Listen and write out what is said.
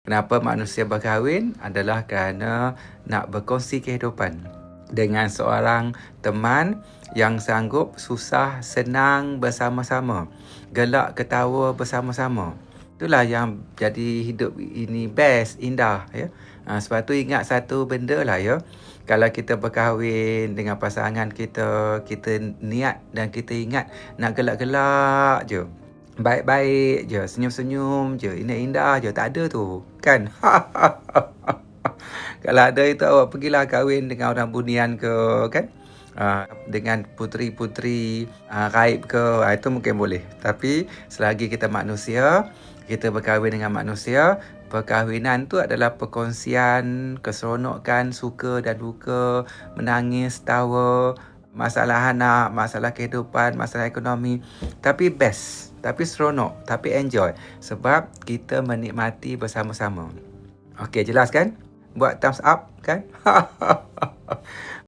Kenapa manusia berkahwin adalah kerana nak berkongsi kehidupan dengan seorang teman yang sanggup susah senang bersama-sama. Gelak ketawa bersama-sama. Itulah yang jadi hidup ini best, indah ya. Ha, sebab tu ingat satu benda lah ya. Kalau kita berkahwin dengan pasangan kita, kita niat dan kita ingat nak gelak-gelak je baik-baik je, senyum-senyum je, indah-indah je, tak ada tu. Kan? Kalau ada itu awak pergilah kahwin dengan orang bunian ke, kan? Uh, dengan puteri-puteri uh, raib ke, uh, itu mungkin boleh. Tapi selagi kita manusia, kita berkahwin dengan manusia, perkahwinan tu adalah perkongsian, keseronokan, suka dan duka, menangis, tawa, masalah anak, masalah kehidupan, masalah ekonomi. Tapi best tapi seronok, tapi enjoy sebab kita menikmati bersama-sama. Okey, jelas kan? Buat thumbs up kan?